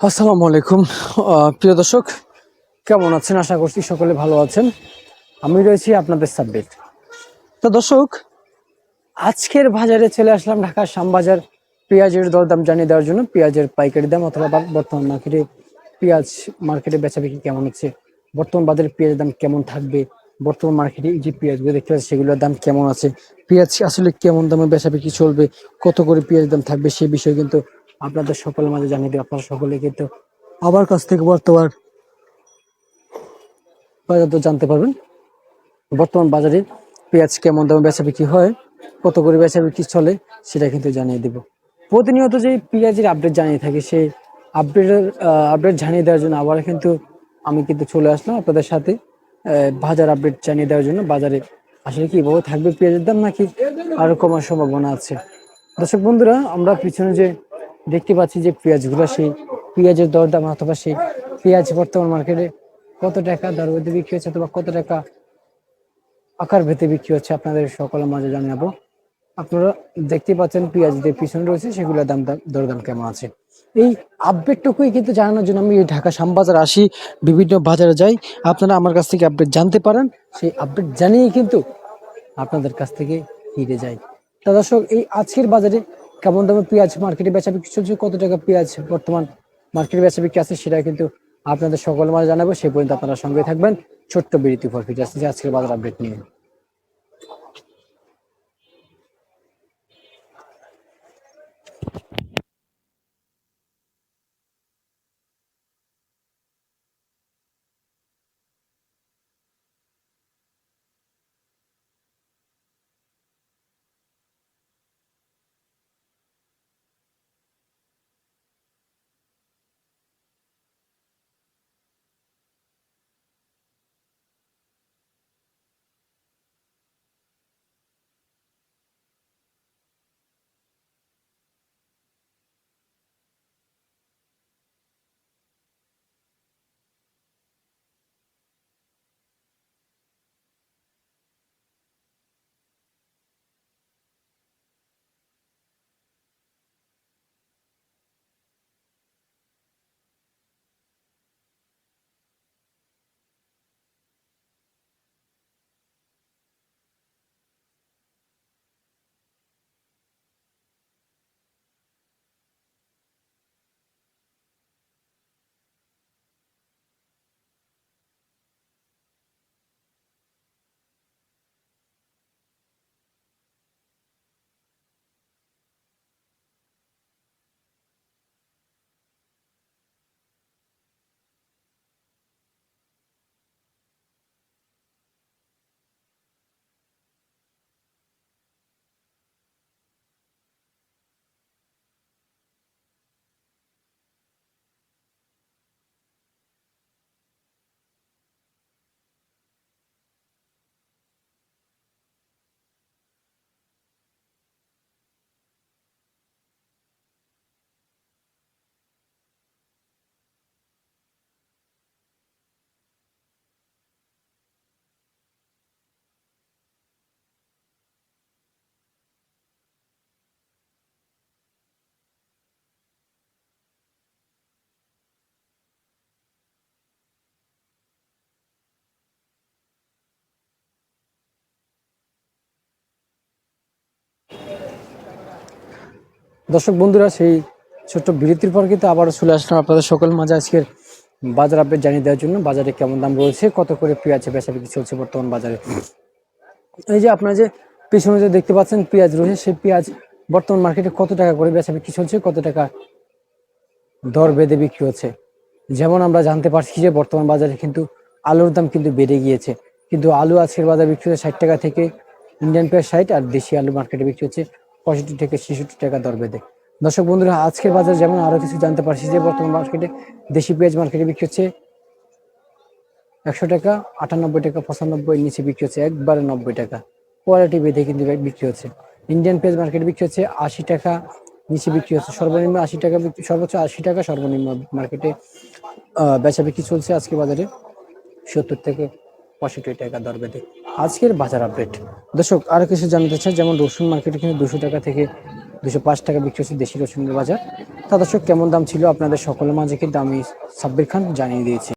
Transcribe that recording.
আসসালামু আলাইকুম। প্রিয় দর্শক, কেমন আছেন? আশা করছি সকলে ভালো আছেন। আমি রয়েছি আপনাদের সাবজেক্ট। তো দর্শক, আজকের বাজারে চলে আসলাম ঢাকার শ্যামবাজার পেঁয়াজের দরদাম জানিয়ে দেওয়ার জন্য। পেঁয়াজের পাইকারি দাম অথবা বর্তমান মার্কেটে পেঁয়াজ মার্কেটে বেচা বিক্রি কেমন হচ্ছে? বর্তমান বাজারে পেঁয়াজের দাম কেমন থাকবে? বর্তমান মার্কেটে যে পেঁয়াজগুলো দেখতে পাচ্ছি, সেগুলোর দাম কেমন আছে? পেঁয়াজ আসলে কেমন দামে বেচা বিক্রি চলবে? কত করে পেঁয়াজ দাম থাকবে? সেই বিষয়ে কিন্তু আপনাদের সকলের মাঝে জানিয়ে দেবো আপনারা সকলে কিন্তু আমার কাছ থেকে বর্তমান বাজার দর জানতে পারবেন। বর্তমান বাজারে পেঁয়াজ কেমন দামে বেচা বিক্রি হয়, কত করে বেচা বিক্রি চলে, সেটা কিন্তু জানিয়ে দেব। প্রতিনিয়ত যে পেঁয়াজের আপডেট জানিয়ে থাকি, সেই আপডেটের আপডেট জানিয়ে দেওয়ার জন্য আবার কিন্তু আমি কিন্তু চলে আসলাম আপনাদের সাথে বাজার আপডেট জানিয়ে দেওয়ার জন্য বাজারে। আসলে কি, এভাবে থাকবে পেঁয়াজের দাম নাকি আরও কমার সম্ভাবনা আছে? দর্শক বন্ধুরা, আমরা পিছনে যে দেখতে পাচ্ছি যে পেঁয়াজগুলো সেই পেঁয়াজের দরদাম অথবা সেই পেঁয়াজ বর্তমান মার্কেটে কত টাকা দর বেঁধে বিক্রি হচ্ছে অথবা কত টাকা আকার ভেতে বিক্রি হচ্ছে আপনাদের সকলের মাঝে জানাব। আপনারা দেখতে পাচ্ছেন পেঁয়াজ যে পিছনে রয়েছে সেগুলোর দাম দাম- দরদাম কেমন আছে। এই আপডেটটুকুই কিন্তু জানানোর জন্য আমি ঢাকা শ্যামবাজার আসি, বিভিন্ন বাজারে যাই। আপনারা আমার কাছ থেকে আপডেট জানতে পারেন, সেই আপডেট জানিয়ে কিন্তু আপনাদের কাছ থেকে ফিরে যাই। তা দর্শক, এই আজকের বাজারে কেমন দামে পেঁয়াজ মার্কেটে বেচা বিক্রি চলছে? কত টাকা পেঁয়াজ বর্তমান মার্কেটে বেচা বিক্রি আছে সেটা কিন্তু আপনাদের সকল মাঝে জানাব। সেই পর্যন্ত আপনারা সঙ্গে থাকবেন। ছোট্ট বিরতি ফর ফিট আজকের বাজার আপডেট নিয়ে। দর্শক বন্ধুরা, সেই ছোট্ট বিরতির পর কিন্তু আবারও চলে আসলাম আপনাদের সকল মাঝে আজকের বাজার আপডেট জানিয়ে দেওয়ার জন্য। বাজারে কেমন দাম রয়েছে, কত করে পেঁয়াজ বেচা বিক্রি চলছে বর্তমান বাজারে? এই যে আপনারা যে পিছনে যে দেখতে পাচ্ছেন পেঁয়াজ রয়েছে, সেই পেঁয়াজ বর্তমান মার্কেটে কত টাকা করে বেচা বিক্রি চলছে, কত টাকা দর বেঁধে বিক্রি হচ্ছে? যেমন আমরা জানতে পারছি যে বর্তমান বাজারে কিন্তু আলুর দাম কিন্তু বেড়ে গিয়েছে। কিন্তু আলু আজকের বাজারে বিক্রি হচ্ছে ষাট টাকা থেকে ইন্ডিয়ান পেঁয়াজ ষাট আর দেশি আলু মার্কেটে বিক্রি হচ্ছে পঁয়ষট্টি থেকে ছেষট্টি টাকা দর বেঁধে। দর্শক বন্ধুরা, আজকের বাজার যেমন আরও কিছু জানতে পারছি যে বর্তমান মার্কেটে দেশি পেঁয়াজ মার্কেটে বিক্রি হচ্ছে একশো টাকা, আটানব্বই টাকা, পঁচানব্বই, নিচে বিক্রি হচ্ছে একবারে নব্বই টাকা। কোয়ালিটি বেঁধে কিন্তু বিক্রি হচ্ছে। ইন্ডিয়ান পেঁয়াজ মার্কেটে বিক্রি হচ্ছে আশি টাকা, নিচে বিক্রি হচ্ছে সর্বনিম্ন আশি টাকা সর্বোচ্চ আশি টাকা সর্বনিম্ন মার্কেটে বেচা বিক্রি চলছে আজকে বাজারে সত্তর থেকে পঁয়ষট্টি টাকা দর বেঁধে। আজকের বাজার আপডেট দর্শক, আরও কিছু জানতে চাই, যেমন রসুন মার্কেটে কিন্তু দুশো টাকা থেকে দুশো পাঁচ টাকা বিক্রি হচ্ছে দেশি রসুনের বাজার। তা দর্শক, কেমন দাম ছিল? আপনাদের সকলের মাঝে কিন্তু আমি সাব্বির খান জানিয়ে দিয়েছি।